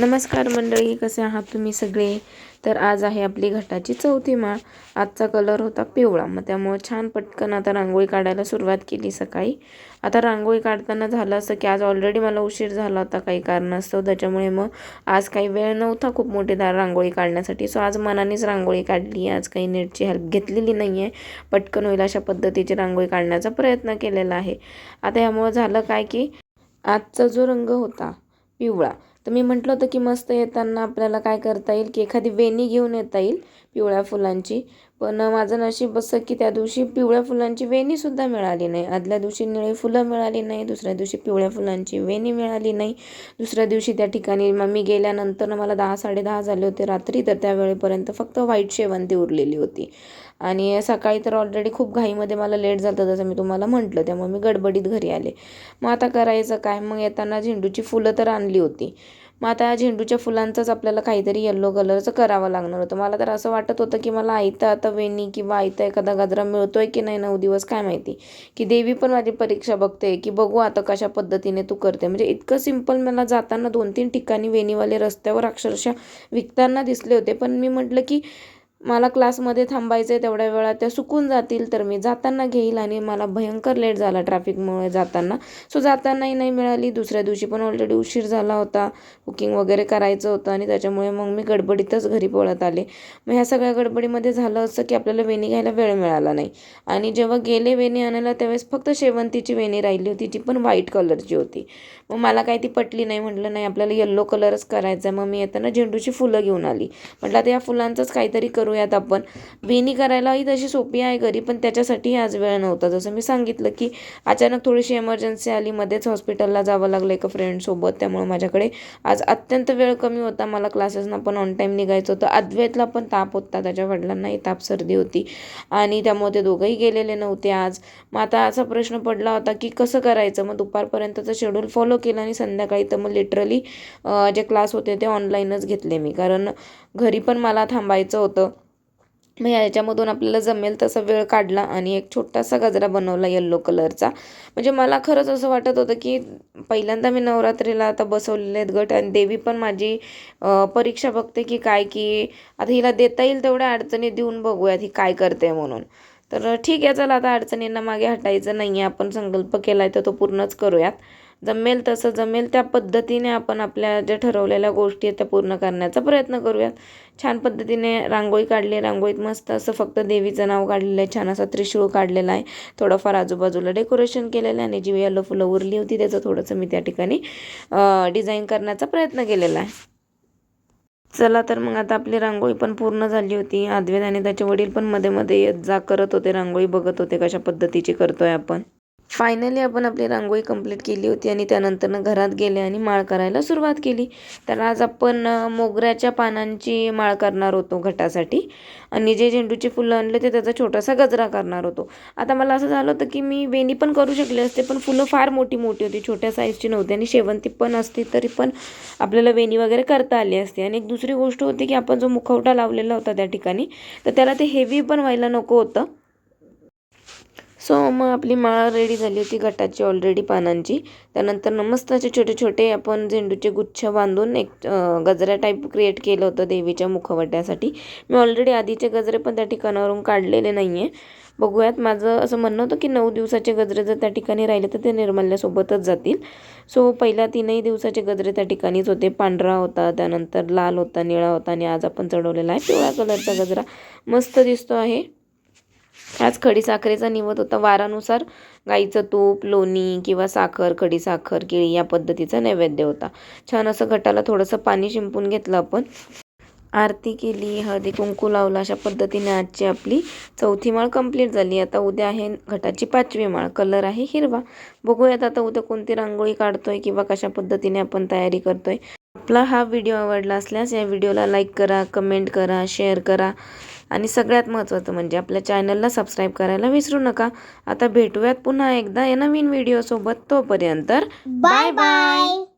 नमस्कार मंडळी कसे आहात तुम्ही सगळे? तर आज आहे आपली घटाची चौथी माळ. आजचा कलर होता पिवळा. मग त्यामुळं छान पटकन आता रांगोळी काढायला सुरुवात केली सकाळी. आता रांगोळी काढताना झालं असं की आज ऑलरेडी मला उशीर झाला होता काही कारणास्तव. त्याच्यामुळे मग आज काही वेळ नव्हता खूप मोठी दार रांगोळी काढण्यासाठी. सो आज मनानेच रांगोळी काढली. आज काही नेटची हेल्प घेतलेली नाही आहे पटकन होईल अशा पद्धतीची रांगोळी काढण्याचा प्रयत्न केलेला आहे. आता यामुळं झालं काय की आजचा जो रंग होता पिवळा. तर मी म्हटलं होतं की मस्त येताना आपल्याला काय करता येईल की एखादी वेणी घेऊन येता येईल पिवळ्या फुलांची. पण माझं नशीब असं की त्या दिवशी पिवळ्या फुलांची वेणीसुद्धा मिळाली नाही. आदल्या दिवशी निळी फुलं मिळाली नाही दुसऱ्या दिवशी पिवळ्या फुलांची वेणी मिळाली नाही. दुसऱ्या दिवशी त्या ठिकाणी मग मी गेल्यानंतर मला दहा साडेदहा झाले होते रात्री तर त्यावेळेपर्यंत फक्त व्हाईट शेवंती उरलेली होती. आणि सकाळी तर ऑलरेडी खूप घाईमध्ये मला लेट झालं जसं मी तुम्हाला म्हटलं. त्यामुळे मी गडबडीत घरी आले. मग आता करायचं काय? मग येताना झेंडूची फुलं तर आणली होती. मग आता या झेंडूच्या फुलांचंच आपल्याला काहीतरी येल्लो कलरचं करावं लागणार होतं. मला तर असं वाटत होतं की मला आयतं आता वेणी किंवा आयता एखादा गजरा मिळतोय की नाही नऊ दिवस काय माहिती. की देवी पण माझी परीक्षा बघते की बघू आता कशा पद्धतीने तू करते. म्हणजे इतकं सिंपल मला जाताना दोन तीन ठिकाणी वेणीवाले रस्त्यावर अक्षरशः विकताना दिसले होते. पण मी म्हटलं की मला क्लासमध्ये थांबायचं आहे तेवढ्या वेळात त्या सुकून जातील तर मी जाताना घेईल आणि मला भयंकर लेट झाला ट्रॅफिकमुळे जाताना. सो जातानाही नाही मिळाली दुसऱ्या दिवशी पण ऑलरेडी उशीर झाला होता. बुकिंग वगैरे करायचं होतं आणि त्याच्यामुळे मग मी गडबडीतच घरी पळत आले. मग ह्या सगळ्या गडबडीमध्ये झालं असं की आपल्याला वेणी घ्यायला वेळ मिळाला नाही. आणि जेव्हा गेले वेणी आणायला त्यावेळेस फक्त शेवंतीची वेणी राहिली होती ती पण व्हाईट कलरची होती. मग मला काही ती पटली नाही म्हटलं नाही आपल्याला येल्लो कलरच करायचा आहे मग मी येताना झेंडूची फुलं घेऊन आली. म्हटलं आता या फुलांचंच काहीतरी करूयात आपण. वेणी करायलाही तशी सोपी आहे घरी पण त्याच्यासाठी आज वेळ नव्हता. जसं मी सांगितलं की अचानक थोडीशी एमर्जन्सी आली मध्येच हॉस्पिटलला जावं लागलं एका फ्रेंडसोबत त्यामुळे माझ्याकडे आज अत्यंत वेळ कमी होता. मला क्लासेसना पण ऑन टाईम निघायचं होतं. अद्वैतला पण ताप होता. त्याच्या वडिलांनाही ताप सर्दी होती. आणि त्यामुळे ते दोघंही गेलेले नव्हते आज. मग आता असा प्रश्न पडला होता की कसं करायचं? मग दुपारपर्यंतचं शेड्यूल फॉलो केलं आणि संध्याकाळी तर मग लिटरली जे क्लास होते ते ऑनलाईनच घेतले मी. कारण घरी पण मला थांबायचं होतं. मग याच्यामधून आपल्याला जमेल तसा वेळ काढला आणि एक छोटासा गजरा बनवला येल्लो कलरचा म्हणजे मला खरंच असं वाटत होतं की पहिल्यांदा मी नवरात्रीला आता बसवलेले आहेत गट आणि देवी पण माझी परीक्षा बघते की काय की आता हिला देता येईल तेवढ्या अडचणी देऊन बघूयात ही काय करते म्हणून. तर ठीक आहे चला आता अडचणींना मागे हटायचं नाही आहे आपण संकल्प केला आहे तर तो पूर्णच करूयात. जमेल तसं जमेल त्या पद्धतीने आपण आपल्या ज्या ठरवलेल्या गोष्टी आहेत त्या पूर्ण करण्याचा प्रयत्न करूयात. छान पद्धतीने रांगोळी काढली रांगोळीत मस्त असं फक्त देवीचं नाव काढलेलं आहे छान असा त्रिशूळ काढलेला आहे. थोडंफार आजूबाजूला डेकोरेशन केलेलं आहे आणि जी येलो फुलं उरली होती त्याचं थोडंसं मी त्या ठिकाणी डिझाईन करण्याचा प्रयत्न केलेला आहे. चला तर मग आता आपली रांगोळी पण पूर्ण झाली होती. आद्वेद आणि त्याचे वडील पण मध्ये मध्ये जा करत होते रांगोळी बघत होते कशा पद्धतीची करतोय आपण. फायनली आपण आपली रांगोळी कंप्लीट केली होती आणि त्यानंतरनं घरात गेले आणि माळ करायला सुरुवात केली. तर आज आपण मोगऱ्याच्या पानांची माळ करणार होतो घटासाठी. आणि जे झेंडूची फुलं आणले ते त्याचा छोटासा गजरा करणार होतो. आता मला असं झालं होतं की मी वेणी पण करू शकले असते पण फुलं फार मोठी मोठी होती. छोट्या साईजची नव्हती आणि शेवंती पण असती तरी पण आपल्याला वेणी वगैरे करता आली असते. आणि एक दुसरी गोष्ट होती की आपण जो मुखवटा लावलेला होता त्या ठिकाणी तर त्याला ते हेवी पण व्हायला नको होतं. सो मग आपली माळ रेडी झाली होती गटाची ऑलरेडी पानांची. त्यानंतर मस्त असे छोटे छोटे आपण झेंडूचे गुच्छ बांधून एक गजरा टाईप क्रिएट केलं होतं देवीच्या मुखवट्यासाठी. मी ऑलरेडी आधीचे गजरे पण त्या ठिकाणावरून काढलेले नाही आहे बघूयात माझं असं म्हणणं होतं की नऊ दिवसाचे गजरे जर त्या ठिकाणी राहिले तर ते निर्मल्यासोबतच जातील. सो पहिल्या तीनही दिवसाचे गजरे त्या ठिकाणीच होते. पांढरा होता त्यानंतर लाल होता निळा होता आणि आज आपण चढवलेला आहे पिवळ्या कलरचा गजरा. मस्त दिसतो आहे. आज खडीसाखरेचा निवत होता. वारानुसार गाईचं तूप लोणी किंवा साखर खडीसाखर केळी या पद्धतीचा नैवेद्य होता. छान असं घटाला थोडंसं पाणी शिंपून घेतलं आपण. आरती केली हळदी कुंकू लावला अशा पद्धतीने आजची आपली चौथी माळ कंप्लीट झाली. आता उद्या आहे घटाची पाचवी माळ. कलर आहे हिरवा. बघूयात आता उद्या कोणती रांगोळी काढतोय किंवा कशा पद्धतीने आपण तयारी करतोय. आपला हा व्हिडिओ आवडला असल्यास या व्हिडिओला लाईक करा कमेंट करा शेअर करा. आणि सगळ्यात महत्त्वाचं म्हणजे आपल्या चॅनलला सबस्क्राईब करायला विसरू नका. आता भेटूयात पुन्हा एकदा या नवीन व्हिडिओसोबत तोपर्यंत बाय बाय